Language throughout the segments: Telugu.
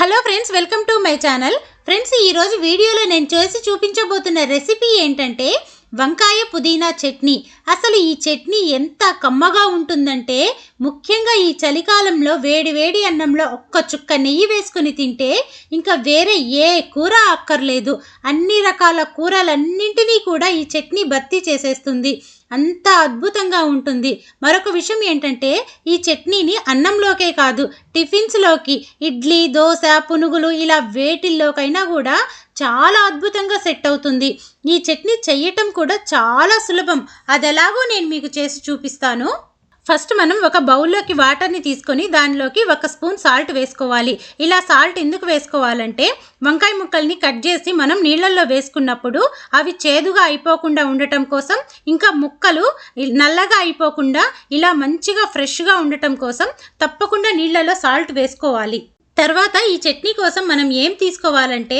Hello friends welcome to my channel. Friends ఈరోజు వీడియోలో నేను చేసి చూపించబోతున్న రెసిపీ ఏంటంటే వంకాయ పుదీనా చట్నీ. అసలు ఈ చట్నీ ఎంత కమ్మగా ఉంటుందంటే ముఖ్యంగా ఈ చలికాలంలో వేడి వేడి అన్నంలో ఒక్క చుక్క నెయ్యి వేసుకుని తింటే ఇంకా వేరే ఏ కూర అక్కర్లేదు. అన్ని రకాల కూరలన్నింటినీ కూడా ఈ చట్నీ భర్తీ చేసేస్తుంది. అంత అద్భుతంగా ఉంటుంది. మరొక విషయం ఏంటంటే ఈ చట్నీని అన్నంలోకే కాదు టిఫిన్స్లోకి ఇడ్లీ దోశ పునుగులు ఇలా వేటిల్లోకైనా కూడా చాలా అద్భుతంగా సెట్ అవుతుంది. ఈ చట్నీ చెయ్యటం కూడా చాలా సులభం. అది ఎలాగో నేను మీకు చేసి చూపిస్తాను. ఫస్ట్ మనం ఒక బౌల్లోకి వాటర్ని తీసుకొని దానిలోకి ఒక స్పూన్ సాల్ట్ వేసుకోవాలి. ఇలా సాల్ట్ ఎందుకు వేసుకోవాలంటే వంకాయ ముక్కల్ని కట్ చేసి మనం నీళ్ళల్లో వేసుకున్నప్పుడు అవి చేదుగా అయిపోకుండా ఉండటం కోసం ఇంకా ముక్కలు నల్లగా అయిపోకుండా ఇలా మంచిగా ఫ్రెష్గా ఉండటం కోసం తప్పకుండా నీళ్ళలో సాల్ట్ వేసుకోవాలి. తర్వాత ఈ చట్నీ కోసం మనం ఏం తీసుకోవాలంటే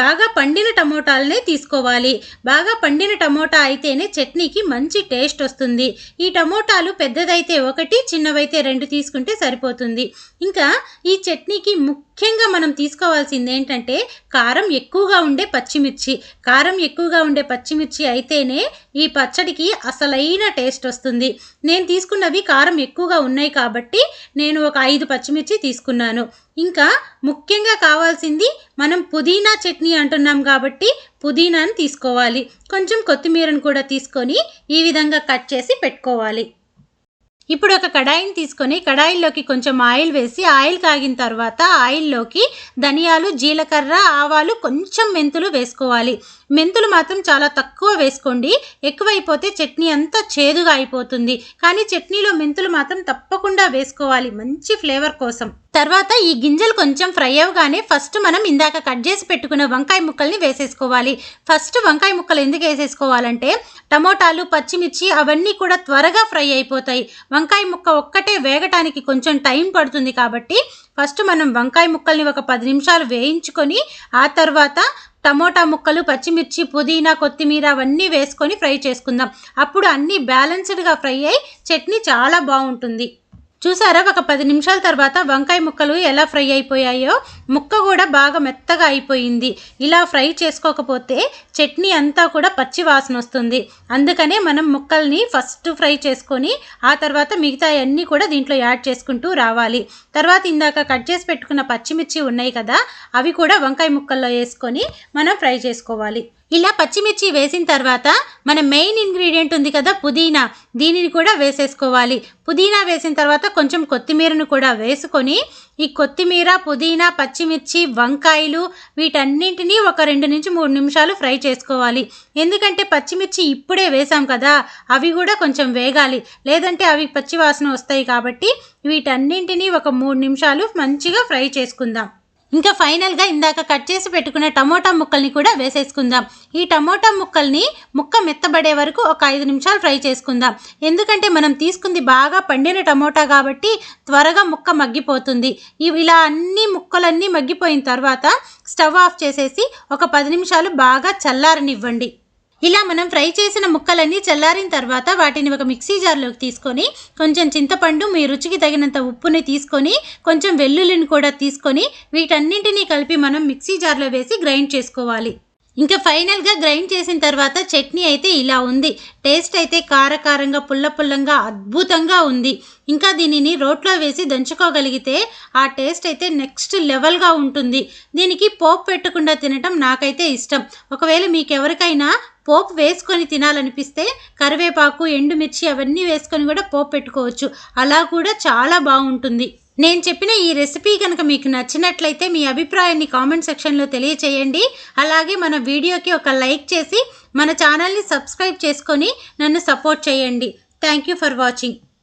బాగా పండిన టమోటాలనే తీసుకోవాలి. బాగా పండిన టమోటా అయితేనే చట్నీకి మంచి టేస్ట్ వస్తుంది. ఈ టమోటాలు పెద్దదైతే ఒకటి చిన్నవైతే రెండు తీసుకుంటే సరిపోతుంది. ఇంకా ఈ చట్నీకి ముఖ్యంగా మనం తీసుకోవాల్సింది ఏంటంటే కారం ఎక్కువగా ఉండే పచ్చిమిర్చి. కారం ఎక్కువగా ఉండే పచ్చిమిర్చి అయితేనే ఈ పచ్చడికి అసలైన టేస్ట్ వస్తుంది. నేను తీసుకున్నవి కారం ఎక్కువగా ఉన్నాయి కాబట్టి నేను ఒక ఐదు పచ్చిమిర్చి తీసుకున్నాను. ఇంకా ముఖ్యంగా కావాల్సింది మనం పుదీనా చట్నీ అంటున్నాం కాబట్టి పుదీనాను తీసుకోవాలి. కొంచెం కొత్తిమీరను కూడా తీసుకొని ఈ విధంగా కట్ చేసి పెట్టుకోవాలి. ఇప్పుడు ఒక కడాయిని తీసుకొని కడాయిలోకి కొంచెం ఆయిల్ వేసి ఆయిల్ కాగిన తర్వాత ఆయిల్లోకి ధనియాలు జీలకర్ర ఆవాలు కొంచెం మెంతులు వేసుకోవాలి. మెంతులు మాత్రం చాలా తక్కువ వేసుకోండి. ఎక్కువైపోతే చట్నీ అంతా చేదుగా అయిపోతుంది. కానీ చట్నీలో మెంతులు మాత్రం తప్పకుండా వేసుకోవాలి మంచి ఫ్లేవర్ కోసం. తర్వాత ఈ గింజలు కొంచెం ఫ్రై అవ్వగానే ఫస్ట్ మనం ఇందాక కట్ చేసి పెట్టుకున్న వంకాయ ముక్కల్ని వేసేసుకోవాలి. ఫస్ట్ వంకాయ ముక్కలు ఎందుకు వేసేసుకోవాలంటే టమోటాలు పచ్చిమిర్చి అవన్నీ కూడా త్వరగా ఫ్రై అయిపోతాయి. వంకాయ ముక్క ఒక్కటే వేగటానికి కొంచెం టైం పడుతుంది కాబట్టి ఫస్ట్ మనం వంకాయ ముక్కల్ని ఒక పది నిమిషాలు వేయించుకొని ఆ తర్వాత టమోటా ముక్కలు పచ్చిమిర్చి పుదీనా కొత్తిమీర అవన్నీ వేసుకొని ఫ్రై చేసుకుందాం. అప్పుడు అన్నీ బ్యాలెన్స్డ్గా ఫ్రై అయ్యి చట్నీ చాలా బాగుంటుంది. చూసారా? ఒక పది నిమిషాల తర్వాత వంకాయ ముక్కలు ఎలా ఫ్రై అయిపోయాయో? ముక్క కూడా బాగా మెత్తగా అయిపోయింది. ఇలా ఫ్రై చేసుకోకపోతే చట్నీ అంతా కూడా పచ్చి వాసన వస్తుంది. అందుకనే మనం ముక్కల్ని ఫస్ట్ ఫ్రై చేసుకొని ఆ తర్వాత మిగతా అన్నీ కూడా దీంట్లో యాడ్ చేసుకుంటూ రావాలి. తర్వాత ఇందాక కట్ చేసి పెట్టుకున్న పచ్చిమిర్చి ఉన్నాయి కదా అవి కూడా వంకాయ ముక్కల్లో వేసుకొని మనం ఫ్రై చేసుకోవాలి. ఇలా పచ్చిమిర్చి వేసిన తర్వాత మన మెయిన్ ఇంగ్రీడియంట్ ఉంది కదా పుదీనా. దీనిని కూడా వేసేసుకోవాలి. పుదీనా వేసిన తర్వాత కొంచెం కొత్తిమీరను కూడా వేసుకొని ఈ కొత్తిమీర పుదీనా పచ్చిమిర్చి వంకాయలు వీటన్నింటినీ ఒక రెండు నుంచి మూడు నిమిషాలు ఫ్రై చేసుకోవాలి. ఎందుకంటే పచ్చిమిర్చి ఇప్పుడే వేసాం కదా అవి కూడా కొంచెం వేగాలి. లేదంటే అవి పచ్చి వాసన వస్తాయి కాబట్టి వీటన్నింటినీ ఒక మూడు నిమిషాలు మంచిగా ఫ్రై చేసుకుందాం. ఇంకా ఫైనల్గా ఇందాక కట్ చేసి పెట్టుకున్న టమోటా ముక్కల్ని కూడా వేసేసుకుందాం. ఈ టమోటా ముక్కల్ని ముక్క మెత్తబడే వరకు ఒక ఐదు నిమిషాలు ఫ్రై చేసుకుందాం. ఎందుకంటే మనం తీసుకుంది బాగా పండిన టమోటా కాబట్టి త్వరగా ముక్క మగ్గిపోతుంది. ఇవి ఇలా అన్ని ముక్కలన్నీ మగ్గిపోయిన తర్వాత స్టవ్ ఆఫ్ చేసేసి ఒక పది నిమిషాలు బాగా చల్లారనివ్వండి. ఇలా మనం ఫ్రై చేసిన ముక్కలన్నీ చల్లారిన తర్వాత వాటిని ఒక మిక్సీ జార్లోకి తీసుకొని కొంచెం చింతపండు మీ రుచికి తగినంత ఉప్పుని తీసుకొని కొంచెం వెల్లుల్లిని కూడా తీసుకొని వీటన్నింటినీ కలిపి మనం మిక్సీ జార్లో వేసి గ్రైండ్ చేసుకోవాలి. ఇంకా ఫైనల్గా గ్రైండ్ చేసిన తర్వాత చట్నీ అయితే ఇలా ఉంది. టేస్ట్ అయితే కారకారంగా పుల్ల పుల్లంగా అద్భుతంగా ఉంది. ఇంకా దీనిని రోట్లో వేసి దంచుకోగలిగితే ఆ టేస్ట్ అయితే నెక్స్ట్ లెవెల్గా ఉంటుంది. దీనికి పోపు పెట్టకుండా తినటం నాకైతే ఇష్టం. ఒకవేళ మీకు ఎవరికైనా పోపు వేసుకొని తినాలనిపిస్తే కరివేపాకు ఎండుమిర్చి అవన్నీ వేసుకొని కూడా పోపు పెట్టుకోవచ్చు. అలా కూడా చాలా బాగుంటుంది. నేను చెప్పిన ఈ రెసిపీ కనుక మీకు నచ్చినట్లయితే మీ అభిప్రాయాన్ని కామెంట్ సెక్షన్లో తెలియచేయండి. అలాగే మన వీడియోకి ఒక లైక్ చేసి మన ఛానల్ని సబ్స్క్రైబ్ చేసుకొని నన్ను సపోర్ట్ చేయండి. Thank you for watching.